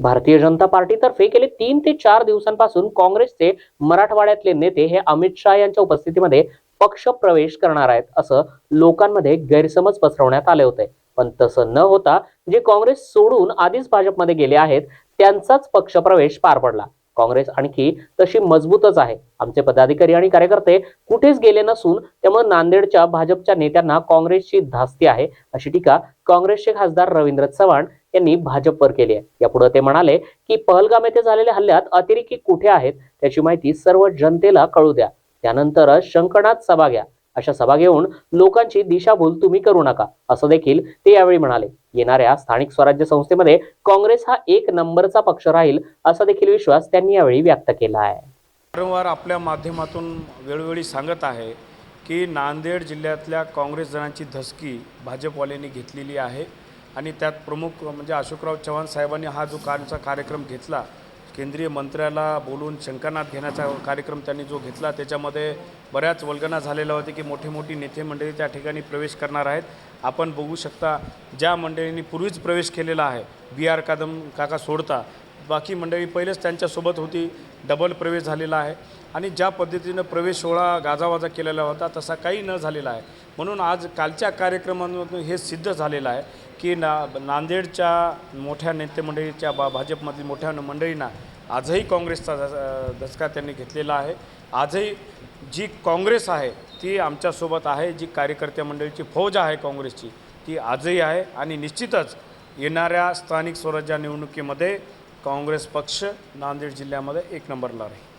भारतीय जनता पार्टीतर्फे गेले तीन ते चार दिवसांपासून काँग्रेसचे मराठवाड्यातले नेते हे अमित शहा यांच्या उपस्थितीमध्ये पक्ष प्रवेश करणार आहेत असं लोकांमध्ये गैरसमज पसरवण्यात आले होते. पण तसं न होता जे काँग्रेस सोडून आधीच भाजपमध्ये गेले आहेत त्यांचाच पक्ष प्रवेश पार पडला. काँग्रेस आणखी तशी मजबूतच आहे. आमचे पदाधिकारी आणि कार्यकर्ते कुठेच गेले नसून त्यामुळे नांदेडच्या भाजपच्या नेत्यांना काँग्रेसची धास्ती आहे अशी टीका काँग्रेसचे खासदार रवींद्र चव्हाण यांनी भाजपवर केली आहे. यापुढे ते म्हणाले की पहलगाम येथे झालेल्या हल्ल्यात अतिरेकी कुठे आहेत त्याची माहिती सर्व जनतेला कळू द्या. त्यानंतरच शंकणात सभा घ्या. अशा सभा घेऊन लोकांची दिशाभूल तुम्ही करू नका असं देखील ते यावेळी म्हणाले. येणाऱ्या स्थानिक स्वराज्य संस्थेमध्ये काँग्रेस हा एक नंबरचा पक्ष राहील असा देखील विश्वास त्यांनी यावेळी व्यक्त केला आहे. वारंवार आपल्या माध्यमातून वेळोवेळी सांगत आहे की नांदेड जिल्ह्यातल्या काँग्रेस जणांची धसकी भाजपवाल्यांनी घेतलेली आहे. आणि त्यात प्रमुख म्हणजे अशोकराव चव्हाण साहेबांनी हा जो कालचा कार्यक्रम घेतला केंद्रीय मंत्र्याला बोलून शंकरनाथ घेण्याचा कार्यक्रम त्यांनी जो घेतला त्याच्यामध्ये बऱ्याच वल्गना झालेल्या होत्या की मोठी मोठी नेते मंडळी त्या ठिकाणी प्रवेश करणार आहेत. आपण बघू शकता ज्या मंडळींनी पूर्वीच प्रवेश केलेला आहे बी आर कादम काका सोडता बाकी मंडळी पहिलेच त्यांच्यासोबत होती. डबल प्रवेश झालेला आहे. आणि ज्या पद्धतीनं प्रवेश सोहळा गाजावाजा केलेला होता तसा काही न झालेला आहे. म्हणून आज कालच्या कार्यक्रमांमधून हे सिद्ध झालेलं आहे की ना नांदेडच्या मोठ्या नेतेमंडळीच्या बा भाजपमधील मोठ्या मंडळींना आजही काँग्रेसचा धस- धसका त्यांनी घेतलेला आहे. आजही जी काँग्रेस आहे ती आमच्यासोबत आहे. जी कार्यकर्त्या मंडळीची फौज आहे काँग्रेसची ती आजही आहे. आणि निश्चितच येणाऱ्या स्थानिक स्वराज्य निवडणुकीमध्ये काँग्रेस पक्ष नांदेड जिल्ह्यामध्ये एक नंबरला राहील.